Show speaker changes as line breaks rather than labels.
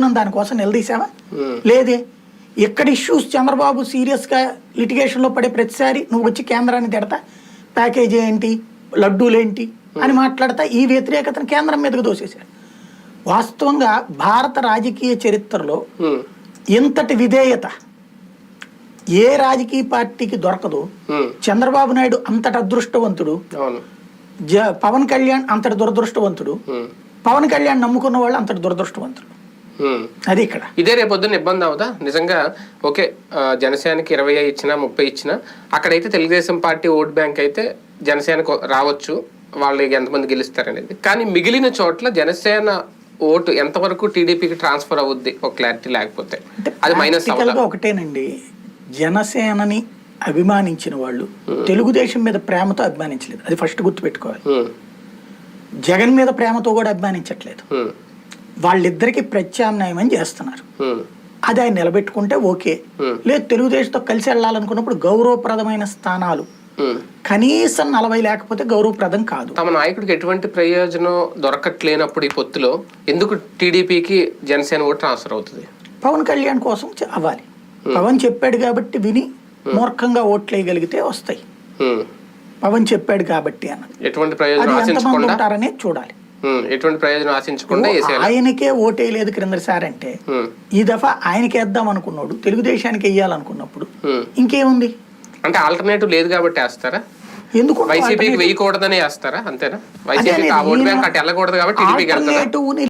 మనం దానికోసం నిలదీసావా లేదే. ఎక్కడ ఇష్యూస్ చంద్రబాబు సీరియస్గా లిటిగేషన్లో పడే ప్రతిసారి నువ్వు వచ్చి కేంద్రాన్ని తిడతా? ప్యాకేజీ ఏంటి? లడ్డూలేంటి అని మాట్లాడతా. ఈ వ్యతిరేకతను కేంద్రం మీదకు దోసేశారు వాస్తవంగా భారత రాజకీయ చరిత్రలో ఇంతటి విధేయత ఏ రాజకీయ పార్టీకి దొరకదు. చంద్రబాబు నాయుడు అంతటి అదృష్టవంతుడు. పవన్ కళ్యాణ్ అంతటి దురదృష్టవంతుడు. పవన్ కళ్యాణ్ నమ్ముకున్న వాళ్ళు అంతటి దురదృష్టవంతుడు. అది ఇక్కడ.
ఇదే రేపు పొద్దున్న ఇబ్బంది అవుదా నిజంగా ఓకే జనసేనకి ఇరవై ఇచ్చినా ముప్పై ఇచ్చినా అక్కడైతే తెలుగుదేశం పార్టీ ఓట్ బ్యాంక్ అయితే జనసేనకు రావచ్చు. వాళ్ళు ఎంతమంది గెలుస్తారనేది. కానీ మిగిలిన చోట్ల జనసేన ఓటు ఎంతవరకు టీడీపీకి ట్రాన్స్ఫర్ అవుద్ది? ఒక క్లారిటీ లేకపోతే. అది మైనస్
ఒకటేనండి. జనసేనని అభిమానించిన వాళ్ళు తెలుగుదేశం మీద ప్రేమతో అభిమానించలేదు. అది ఫస్ట్ గుర్తుపెట్టుకోవాలి.
ఉమ్,
జగన్ మీద ప్రేమతో కూడా అభిమానించట్లేదు. వాళ్ళిద్దరికి ప్రత్యామ్నాయం అని చేస్తున్నారు అది ఆయన నిలబెట్టుకుంటే ఓకే. లేదు తెలుగుదేశంతో కలిసి వెళ్ళాలనుకున్నప్పుడు గౌరవప్రదమైన స్థానాలు. కనీసం నలభై లేకపోతే గౌరవప్రదం కాదు.
తమ నాయకుడికి ఎటువంటి ప్రయోజనం దొరకట్లేనప్పుడు ఈ పొత్తులో ఎందుకు టీడీపీకి జనసేన ఓటు ట్రాన్స్ఫర్ అవుతుంది?
పవన్ కళ్యాణ్ కోసం అవ్వాలి. పవన్ చెప్పాడు కాబట్టి విని మూర్ఖంగా ఓట్లు వేయగలిగితే వస్తాయి. పవన్ చెప్పాడు కాబట్టి అన్నది.
ఎటువంటి ప్రయోజనం
ఉంటారనే చూడాలి.
ఎటువంటి ప్రయోజనం ఆశించకుండా
ఆయనకే ఓటేయలేదు క్రిందసారి అంటే
ఉమ్,
ఈ దఫా ఆయనకి వేద్దాం అనుకున్నాడు తెలుగుదేశానికి వేయాలనుకున్నప్పుడు. ఇంకేముంది?
అంటే ఆల్టర్నేటివ్ లేదు కాబట్టి వేస్తారా?
ఎందుకు
వైసీపీకి వేయకూడదని వేస్తారా? అంతేనా? వైసీపీకి ఆ ఓటు బ్యాంక్ అటు వెళ్ళకూడదు కాబట్టి టీడీపీకి